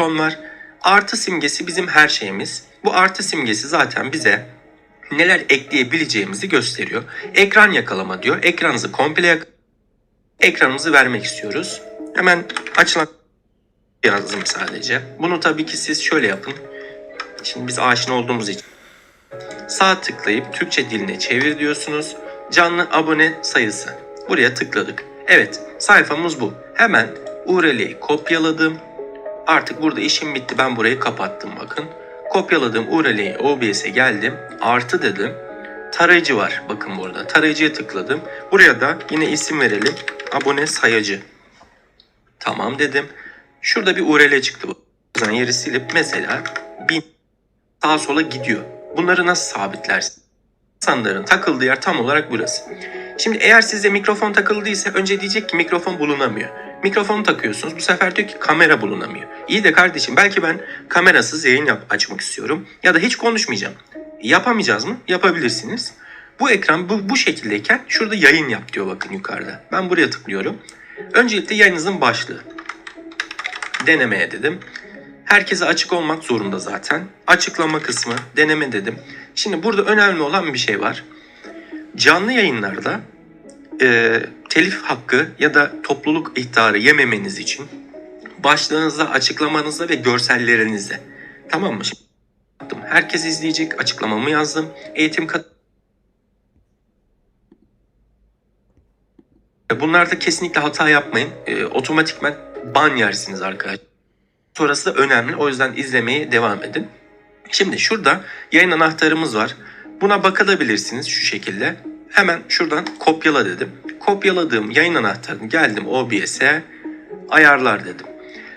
buton var. Artı simgesi bizim her şeyimiz. Bu artı simgesi zaten bize neler ekleyebileceğimizi gösteriyor. Ekran yakalama diyor. Ekranınızı komple yak ekranımızı vermek istiyoruz. Hemen açılan yazdım sadece. Bunu tabii ki siz şöyle yapın. Şimdi biz aşina olduğumuz için sağ tıklayıp Türkçe diline çevir diyorsunuz. Canlı abone sayısı. Buraya tıkladık. Evet sayfamız bu. Hemen URL'yi kopyaladım. Artık burada işim bitti. Ben burayı kapattım bakın. Kopyaladım URL'yi OBS'e geldim. Artı dedim. Tarayıcı var. Bakın burada. Tarayıcıya tıkladım. Buraya da yine isim verelim. Abone sayacı. Tamam dedim. Şurada bir URL çıktı. Bu yüzden yeri silip mesela bin sağa sola gidiyor. Bunları nasıl sabitlersin? İnsanların takıldığı yer tam olarak burası. Şimdi eğer sizde mikrofon takıldıysa önce diyecek ki mikrofon bulunamıyor. Mikrofonu takıyorsunuz bu sefer diyor ki kamera bulunamıyor. İyi de kardeşim belki ben kamerasız yayın yap açmak istiyorum ya da hiç konuşmayacağım. Yapamayacağız mı? Yapabilirsiniz. Bu ekran bu, bu şekildeyken şurada yayın yap diyor bakın yukarıda. Ben buraya tıklıyorum. Öncelikle yayınınızın başlığı. Denemeye dedim. Herkese açık olmak zorunda zaten. Açıklama kısmı, deneme dedim. Şimdi burada önemli olan bir şey var. Canlı yayınlarda e, telif hakkı ya da topluluk ihtarı yememeniz için başlığınızda, açıklamanızda ve görsellerinizde. Tamam mı? Şimdi yaptım. Herkes izleyecek. Açıklamamı yazdım. Eğitim kat Bunlarda kesinlikle hata yapmayın. E, otomatikman ban yersiniz arkadaşlar. Sonrası da önemli. O yüzden izlemeye devam edin. Şimdi şurada yayın anahtarımız var. Buna bakabilirsiniz şu şekilde. Hemen şuradan kopyala dedim. Kopyaladığım yayın anahtarını geldim OBS'e ayarlar dedim.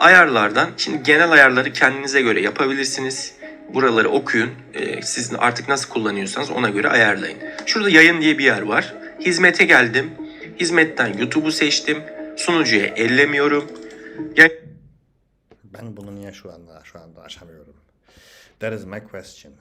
Ayarlardan şimdi genel ayarları kendinize göre yapabilirsiniz. Buraları okuyun. Ee, siz artık nasıl kullanıyorsanız ona göre ayarlayın. Şurada yayın diye bir yer var. Hizmete geldim. Hizmetten YouTube'u seçtim. Sunucuya ellemiyorum. Yay- Ben bunu niye şu anda şu anda açamıyorum? That is my question.